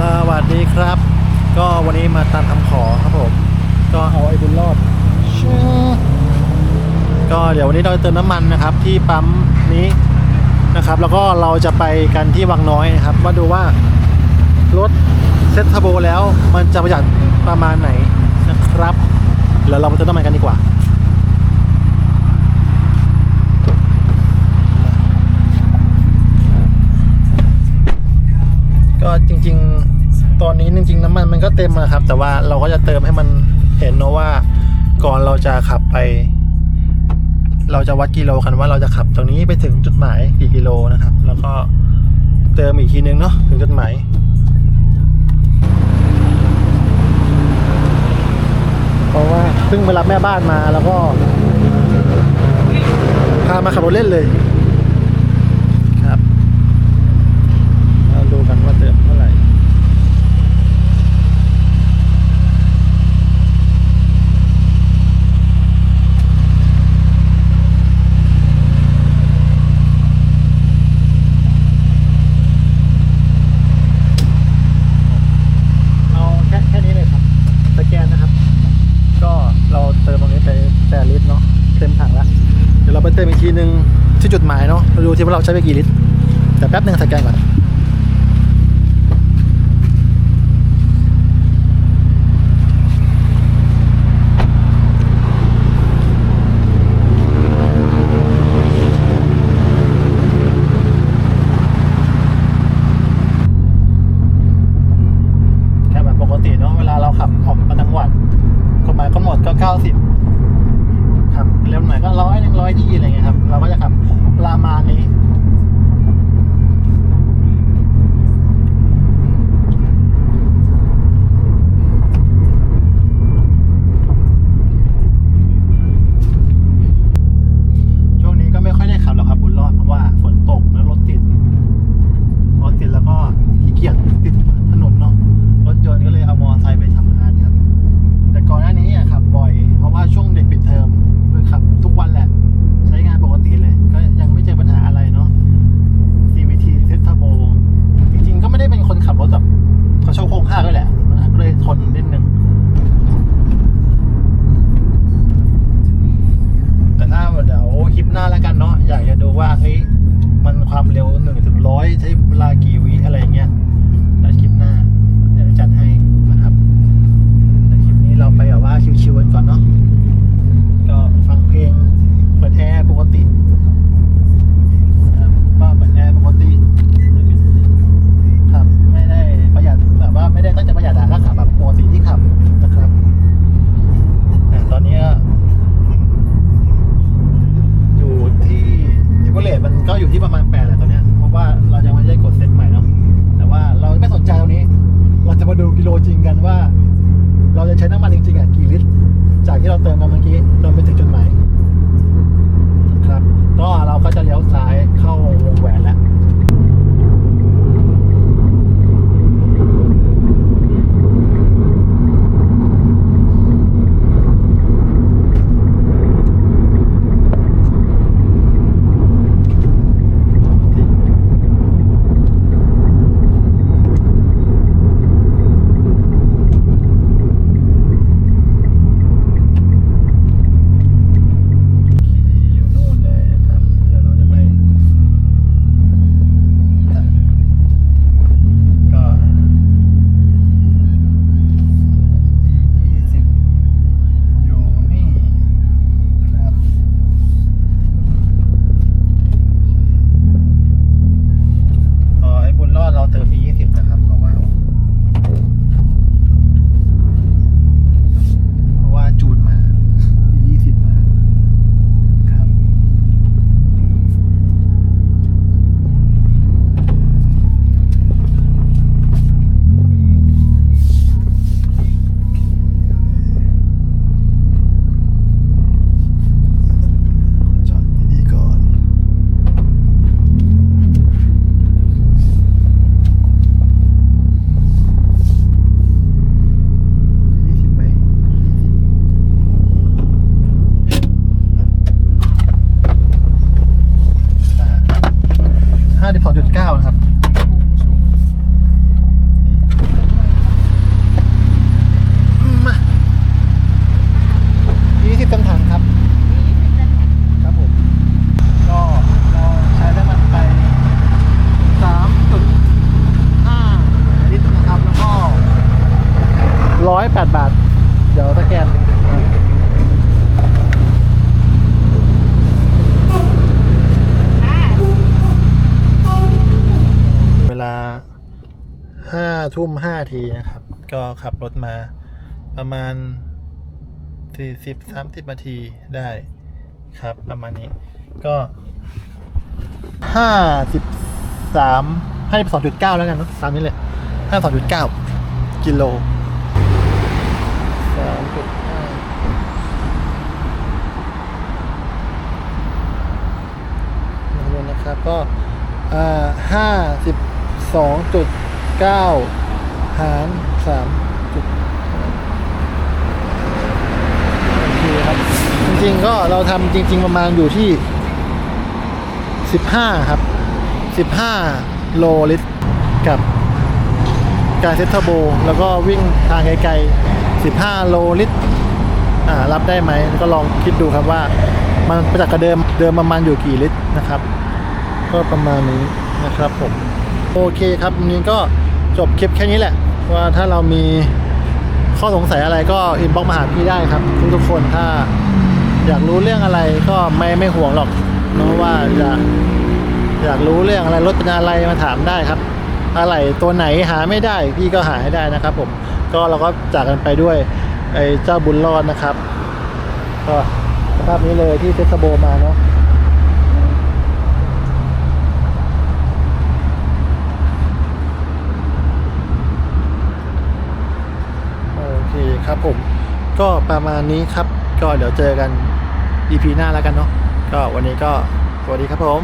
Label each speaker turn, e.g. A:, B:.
A: สวัสดีครับ ก็วันนี้มาตามคำขอครับผม ก็เอาไอ้บุญรอดก็เดี๋ยววันนี้เราจะเติมน้ำมันนะครับ ที่ปั๊มนี้นะครับ แล้วก็เราจะไปกันที่วังน้อยนะครับมาดูว่ารถเซ็ตเทอร์โบแล้วมันจะประหยัดประมาณไหนนะครับ แล้วเรามาเติมน้ำมันกันดีกว่า ตอนนี้จริงๆน้ำมันมันก็เต็มอะครับ แต่ว่าเราก็จะเติมให้มันเห็นเนอะว่าก่อนเราจะขับไป เราจะวัดกิโลกันว่าเราจะขับตรงนี้ไปถึงจุดหมายกี่กิโลนะครับ แล้วก็เติมอีกทีนึงเนาะถึงจุดหมายเพราะว่าเพิ่งไปรับแม่บ้านมาแล้วก็พามาขับรถเล่นเลย ครับ เราดูกันว่าเติมเท่าไหร่ เอาแค่แค่นี้เลยครับ สแกนนะครับ ก็เราเติมตรงนี้ไปแปดลิตรเนาะ เต็มถังแล้ว เดี๋ยวเราไปเติมอีกทีหนึ่งที่จุดหมายเนาะเราดูที่ว่าเราใช้ไปกี่ลิตร แต่แป๊บหนึ่งสแกนก่อนแค่แบบปกติเนาะเวลาเราขับออกมาจังหวัดกฎหมายกำหนดก็ 90ครับเร็วหน่อยก็ร้อยนึ อยยี่อะไรเงี้ยครับ เราก็จะขับประมาณนี้ ทมันก็อยู่ที่ประมาณแปดแหละตอนนี้เพราะว่าเรายังไม่ได้กดเซ็ตใหม่เนาะแต่ว่าเราไม่สนใจตรงนี้ เราจะมาดูกิโลจริงกันว่า เราจะใช้น้ำมันจริงๆอะกี่ลิตร จากที่เราเติมกันเมื่อกี้เติม 52.9 นะครับ ทุ่มห้าทีนะครับ ก็ขับรถมาประมาณสี่สิบสามสิบนาทีได้ครับ ประมาณนี้ก็ห้าสิบสามให้สองจุดเก้าแล้วกันเนอะตามนี้เลยห้าสองจุดเก้ากิโลสามจุดห้านะครับก็อ่าห้าสิบสองจุดเก้า หารสามจุดโอเคครับ จริงๆก็เราทำจริง ๆ ประมาณอยู่ที่สิบห้าครับสิบห้าโลลิตรกับการเซตเทอร์โบ แล้วก็วิ่งทางไกลๆ15 โลลิตรอ่ารับได้ไหม ก็ลองคิดดูครับว่า มันประจักกับเดิมเดิมประมาณอยู่กี่ลิตรนะครับ ก็ประมาณนี้นะครับผม โอเคครับวันนี้ก็จบคลิปแค่นี้แหละ ว่าถ้าเรามีข้อสงสัยอะไรก็อินบ็อกมาหาพี่ได้ครับ ทุกๆคนถ้าอยากรู้เรื่องอะไรก็ไม่ไม่ห่วงหรอกเพราะว่าอยากอยากรู้เรื่องอะไรรถเป็นอะไรมาถามได้ครับ อะไรตัวไหนหาไม่ได้พี่ก็หาให้ได้นะครับ ผมก็เราก็จากกันไปด้วยไอ้เจ้าบุญรอดนะครับ ก็สภาพนี้เลยที่เทสโบมาเนาะ โอเคครับผม ก็ประมาณนี้ครับ ก็เดี๋ยวเจอกัน EP หน้าแล้วกันเนาะก็วันนี้ก็สวัสดีครับผม